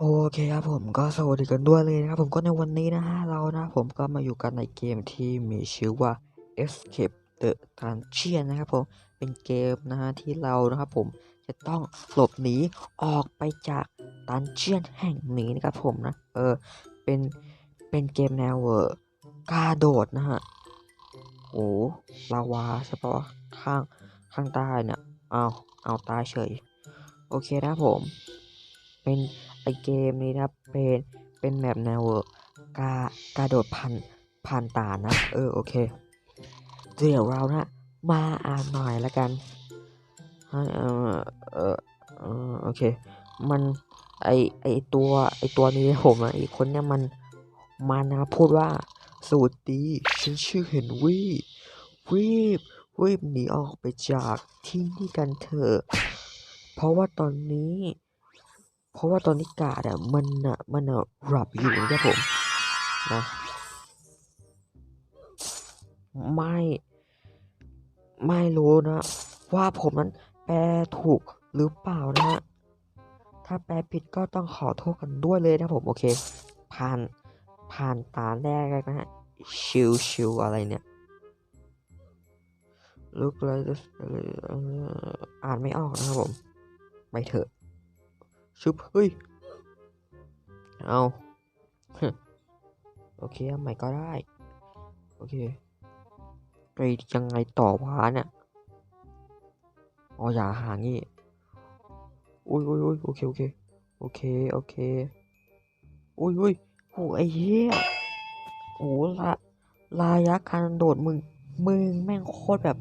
โอเคครับผมก็สวัสดีกันด้วยเลยนะครับผมก็ในวันนี้นะฮะเรานะผมก็มาอยู่กันในเกมที่มีชื่อว่า Escape the Dungeon นะครับผมเป็นเกมนะฮะที่เรานะครับผมจะต้องหลบหนีออกไปจากดันเจียนแห่งนี้นะครับผมนะเออเป็นเป็นเกมแนวเออกาโดดนะฮะโอ้ลาวาใช่ปะข้างข้างใต้เนี่ยเอาเอาตายเฉยโอเคนะครับผม เป็นไอเกมนี้นะครับเป็นเป็นแมปแนวกากระโดดพันผ่านตานะ เออโอเคเดี๋ยวเรานะมาอ่านหน่อยละกันให้เออเออเออโอเค มันไอไอตัวไอตัวนี้ผมอะอีกคนเนี่ยมันมันนะพูดว่าสวัสดีฉันชื่อเฮนวี่รีบรีบหนีออกไปจากที่นี่กันเถอะเพราะว่าตอนนี้ เพราะว่าตอนนี้กาดอะมันอะมันอะหลับอยู่นะครับผมนะไม่ไม่รู้นะ ว่าผมนั้นแปลถูกหรือเปล่านะฮะถ้าแปลผิดก็ต้องขอโทษกันด้วยเลยนะผมโอเค ผ่านผ่านตาแรกนะฮะชิวชิวอะไรเนี่ย look like this เอ่ออ่านไม่ออกนะครับผม ไปเถอะ ชุบเฮ้ย เอาโอเคเอาใหม่ก็ได้ โอเคไปยังไงต่อวะเนี่ยอ๋ออย่าห่างี้อุ้ยอุ้ยอุ้ยโอเคโอเคโอเคโอเคอุ้ยอุ้ยโหไอ้เหี้ยโอ้ละลายักการโดดมึงมึงแม่งโคตรแบบ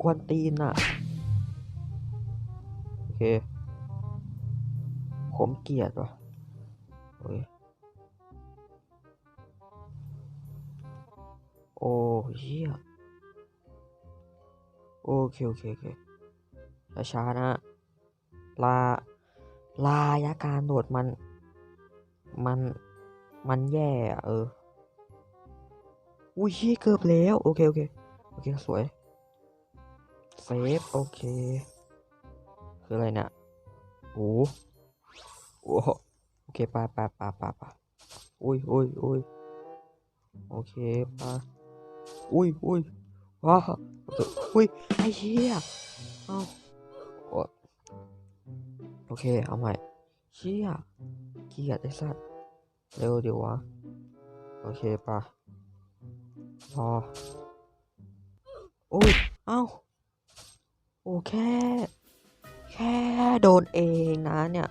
กวนตีนอะโอเค ผมเกลียดว่ะโอ้ยโอ้เฮียโอเคโอเคโอเคช้าๆนะ ลา ลายาการโดดมัน มัน มันแย่เออ อุ้ยเฮียเกือบแล้ว โอเคโอเคโอเค สวย เซฟ โอเค คืออะไรเนี่ยโอ้ โหโอเคไปไปไปไปไปอุ้ยอุ้ยอุ้ยโอเคไปอุ้ยอุ้ยว้าวโอเคอุ้ยไอ้เหี้ยเอาโอโอเคเอาใหม่เชี่ยเกียดไอ้สัตว์เร็วเดี๋ยววะโอเคปะพอโอ้ยเอ้าโอ้แค่ แค่โดนเองนะเนี่ย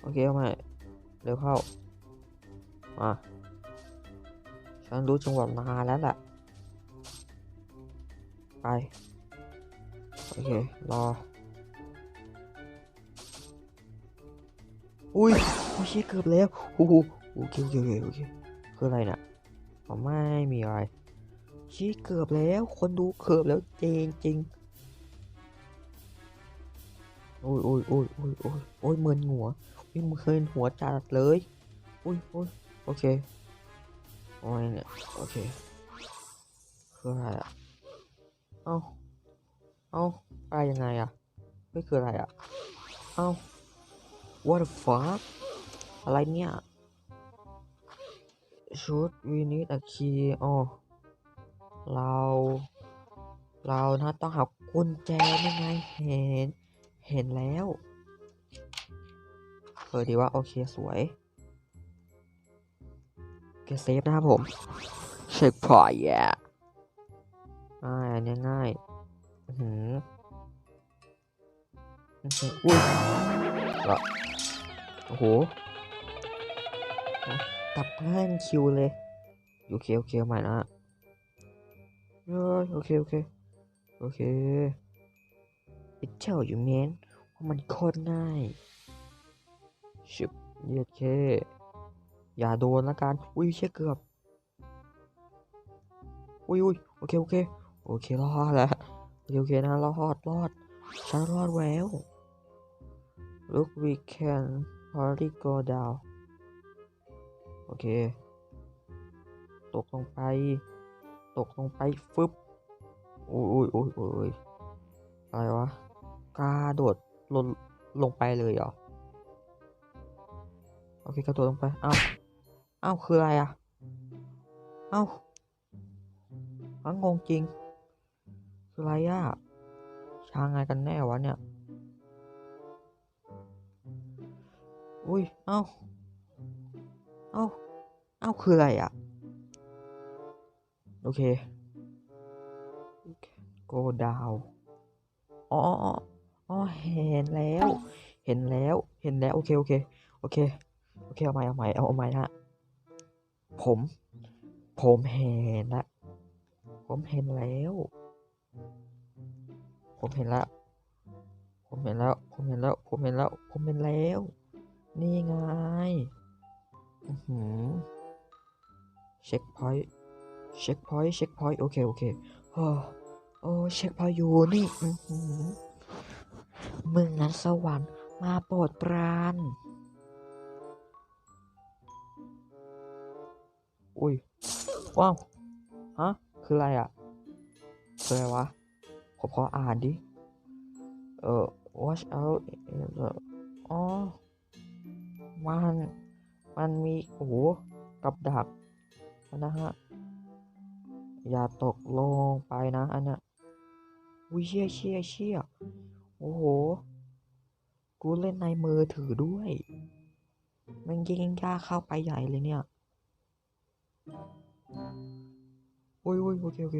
โอเคเอาใหม่เร็วเข้า มา ฉันรู้จังหวะนานแล้วแหละ ไป โอเค รอ อุ้ยโอ้ยเชี่ยเกือบแล้วโอ้โหโอเคโอเคโอเคโอเคคืออะไรเนี่ยไม่มีอะไรชี่ยเกือบแล้ว คนดูเกือบแล้วจริงจริง โอ้ยโอ้ยโอ้ยโอ้ยโอ้ยโอ้ยมึนหัววิ่งมึนหัวจัดเลยโอ้ยโอ้ยโอเคโอ้ยเนี่ยโอเคคืออะไรอะเอ้าเอ้าไปยังไงอะไม่คืออะไรอะเอ้า what the fuck อะไรเนี่ยชุด we need a key อ๋อเรา เรานะต้องหากุญแจยังไงเห็น เห็นแล้ว เออดีว่าโอเคสวยเคเซฟนะครับผมเช็คพอยต์แย่ง่ายอันนี้ง่ายหืออุ้ยโอ้โหกลับง่ายเป็นคิวเลยโอเคโอเคใหม่นะโอเคโอเคโอเคไอ้เจ้าอยู่เมันโคตรง่ายชิบเยียดเค อย่าโดนละกัน อุ้ยเชี่ยเกือบ อุ้ยอุ้ยโอเค โอเค โอเค รอดแล้วโอเคโอเคนะรอดรอดฉันรอดแล้ว Look we can hardly go down โอเค ตกลงไป ตกลงไป ฟึบอุ้ยอุ้ยอุ้ยอุ้ยอะไรวะกระโดด ลงลงไปเลยเหรอ โอเคกระโดดลงไป เอ้า เอ้า คืออะไรอะ เอ้าอังงงจริง คืออะไรอะชางไงกันแน่วะเนี่ย อุ้ย เอ้า เอ้า เอ้า คืออะไรอะ โอเค โกดาว อ๋อ อ๋ออ๋ออ๋อเห็นแล้ว เห็นแล้ว เห็นแล้ว โอเค โอเค โอเค โอเค เอาใหม่ เอาใหม่ เอาเอาใหม่ฮะ ผม ผมเห็นละ ผมเห็นแล้ว ผมเห็นแล้วผมเห็นแล้ว ผมเห็นแล้ว ผมเห็นแล้ว ผมเห็นแล้ว นี่ไงอือหือเช็คพอยต์ เช็คพอยต์ เช็คพอยต์ โอเค โอเคโอ้โอ้เช็คพอยต์อยู่นี่ อือหือมึงนั้นสวรรค์มาโปรดปรานอุ้ย ว้าว ฮะ คืออะไรอะคืออะไรวะ ผมขออ่านดิ เอ่อ watch out เอ่ออ๋อ มัน มันมี โอ้โห กับดัก นะฮะ อย่าตกลงไปนะ อันเนี้ยวิเชี่ยเชี่ยเชี่ย โอ้โห กูเล่นในมือถือด้วยมันยิงกล้าเข้าไปใหญ่เลยเนี่ย โอ้ยโอ้ยโอเค โอเค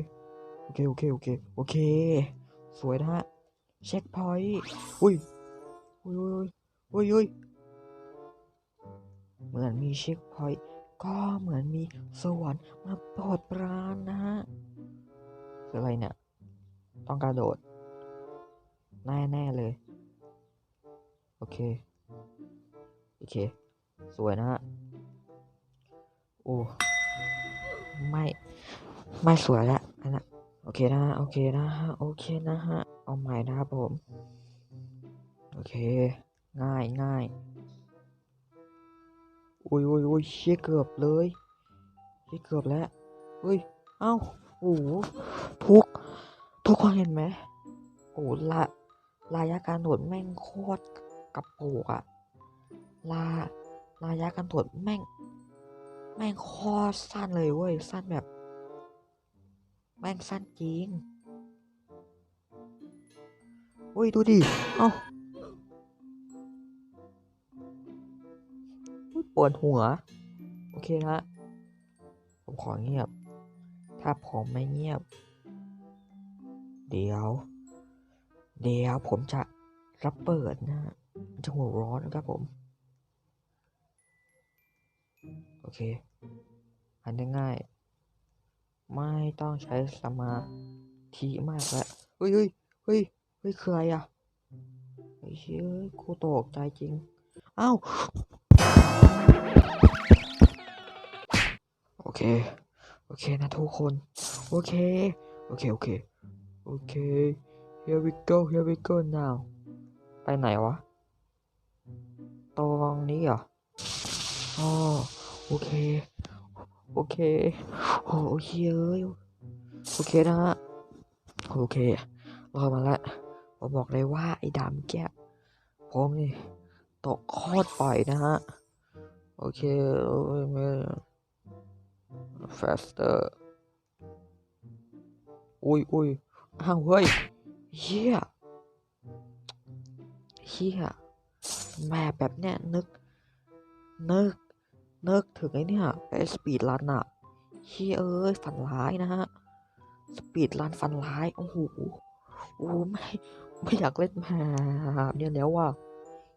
โอเค โอเค โอเค โอเค สวยนะฮะ เช็คพอยต์อุ้ยอุ้ยอุ้ยอุ้ยอุ้ยเหมือนมีเช็คพอยต์ก็เหมือนมีสวรรค์มาโปรดปรานนะฮะ คืออะไรเนี่ย ต้องกระโดด แน่แน่ๆเลย โอเค โอเค สวยนะฮะ โอ้ ไม่ ไม่สวยละอันนะโอเคนะฮะโอเคนะฮะ โอเคนะฮะ เอาใหม่นะครับผม โอเค ง่ายง่ายโอ้ยโอ้ยโอ้ยเชี่ยเกือบเลยเชี่ยเกือบแล้วเฮ้ย เอ้า โอ้โหทุก ทุกคนเห็นไหมโอ้ละ ระยะการโดดแม่งโคตรกระโปกอะลาระยะการโดดแม่ง แม่งโคตรสั้นเลยเว้ย สั้นแบบ แม่งสั้นจริงเฮ้ยดูดิ เอ้าปวดหัว โอเคฮะผมขอเงียบ ถ้าผมไม่เงียบ เดี๋ยว เดี๋ยวผมจะรับเปิดนะจะหัวร้อนนะครับผม โอเคอันง่ายไม่ต้องใช้สมาธิมากแล้วเฮ้ยเฮ้ยเฮ้ยเฮ้ยคืออะไรอะเฮ้ยเฮ้ยกูตกใจจริงอ้าวโอเค โอเคนะทุกคน โอเค โอเค โอเค โอเค here we go here we go now ไปไหนวะ ตรงนี้เหรออ๋อโอเค โอเค โอ้เคเอ้ยโอเคนะฮะ โอเครอมาล้วผมบอกเลยว่าไอ้ดำแก้ผมนี่ตกโคตรปล่อยนะฮะ โอเคโอ้ยไม่ faster อุ้ยอุ้ยอ้าวเฮ้ย เฮียเฮียแม่แบบเนี้ยนึก นึก นึกถึงไอ้เนี่ยไอ้สปีดรันอะเฮียเอ้ยฝันร้ายนะฮะ สปีดรันฝันร้าย โอ้โหโอ้ไม่ ไม่อยากเล่นแบบเนี่ยแล้วว่ะ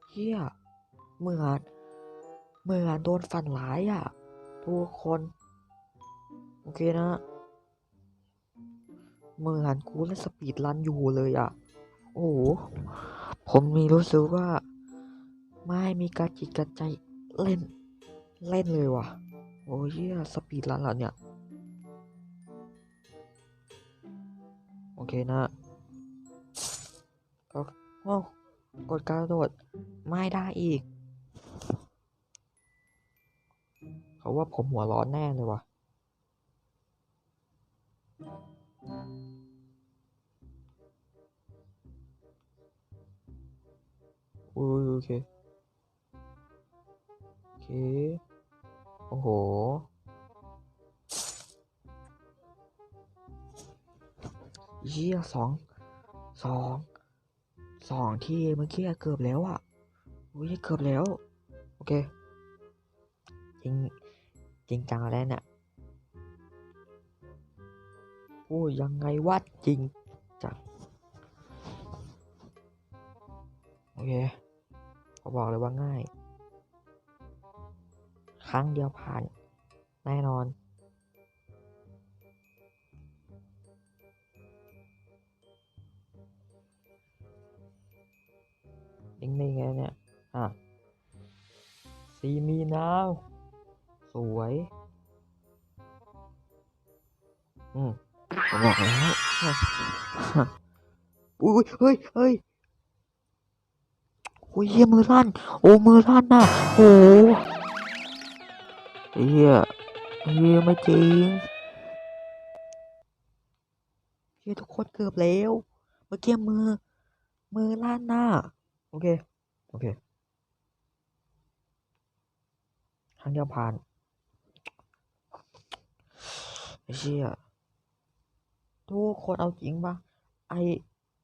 เฮียเหมือนเหมือนโดนฝันร้ายอะ ทุกคน โอเคนะ เมือนกูเล่นสปีดรันอยู่เลยอะ โอ้โห ผมมีรู้สึกว่า ไม่มีการจิตกระใจเล่น เล่นเลยว่ะ โอ้ยสปีดรันเหรอเนี่ย โอเคนะก็โอ้กดกระโดดไม่ได้อีก เขาว่าผมหัวร้อนแน่เลยว่ะ อ้ยโอเค โอเค โอ้โห เยี่ยสอง สอง สองที่เมื่อกี้เกือบแล้วอะอุ้ยเกือบแล้ว โอเค จริง จริงจังแล้วเนี่ยโอ้ยยังไงวะจริงจังโอเค บอกเลยว่าง่าย ครั้งเดียวผ่าน แน่นอนนิ่งๆไงเนี่ย อะซีมีนาวสวย อืมผมบอกแล้วอุ้ยเฮ้ยเฮ้ย โอ้ยเฮียมือลั่น โอ้มือลั่นนะโอ้เฮียเฮียไม่จริงเฮียทุกคนเกือบแล้ว เมื่อกี้มือ มือลั่นน่ะโอเค โอเคครั้งเดียวผ่านไอ้เชี่ยทุกคนเอาจริงปะไอ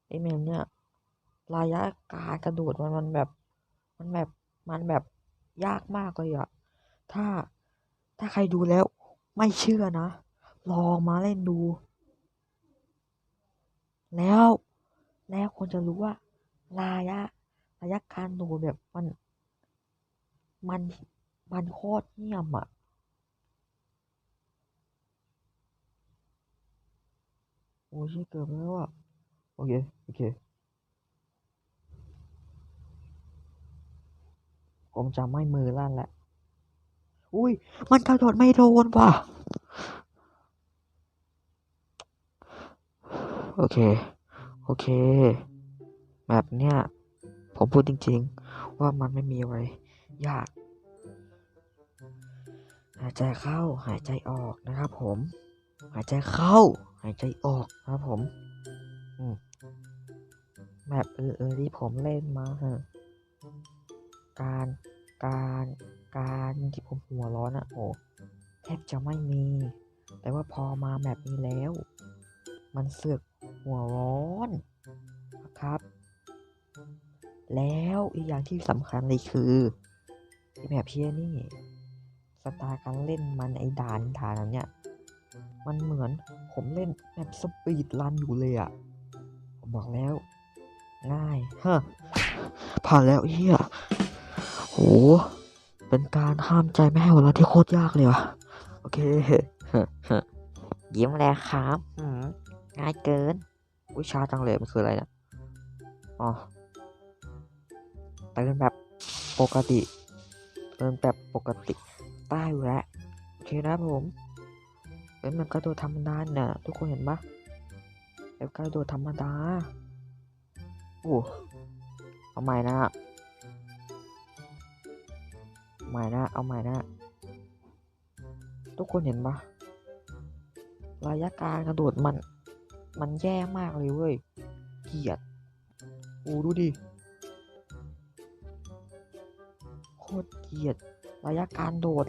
ไอแมมเนี่ย ระยะการกระโดดมันมันแบบ มันแบบมันแบบยากมากเลยอะถ้าถ้าใครดูแล้วไม่เชื่อนะ ลองมาเล่นดู แล้วแล้วคนจะรู้ว่าระยะระยะการโดดแบบมัน มันมันโคตรเงียบอะโอ้ยเกือบแล้วอะโอเค โอเค ผมจะไม่มือลั่นแหละ อุ้ย มันกระโดดไม่โดนว่ะ โอเค โอเค แบบเนี้ย ผมพูดจริง ๆ ว่ามันไม่มีอะไร ยาก หายใจเข้า หายใจออกนะครับผม หายใจเข้า หายใจออกนะครับผม อืมแบบเออเออที่ผมเล่นมาฮะการ การการที่ผมหัวร้อนอะโอ้แทบจะไม่มี แต่ว่าพอมาแบบนี้แล้ว มันเสือกหัวร้อนนะครับ แล้วอีกอย่างที่สำคัญเลยคือแบบเพียนี่สไตล์การเล่นมันไอด่านด่านเนี้ยมันเหมือนผมเล่นแบบสปีดรันอยู่เลยอะผมบอกแล้ว ง่ายฮะผ่านแล้วเฮีย โห เป็นการห้ามใจไม่ให้หัวเราะที่โคตรยากเลยว่ะ โอเคยิ้มแล้วครับง่ายเกินอุ้ยชาจังเลยมันคืออะไรเนี่ยอ๋อเติมแบบปกติเติมแบบปกติได้อยู่แล้วโอเคนะผม เป็นมันกระโดดธรรมดาเนี่ยทุกคนเห็นปะแบบกระโดดธรรมดาโอ้เอาใหม่นะ ใหม่นะเอาใหม่นะทุกคนเห็นปะระยะการกระโดดมัน มันแย่มากเลยเว้ยเกลียดอูดูดิโคตรเกลียดระยะการโดด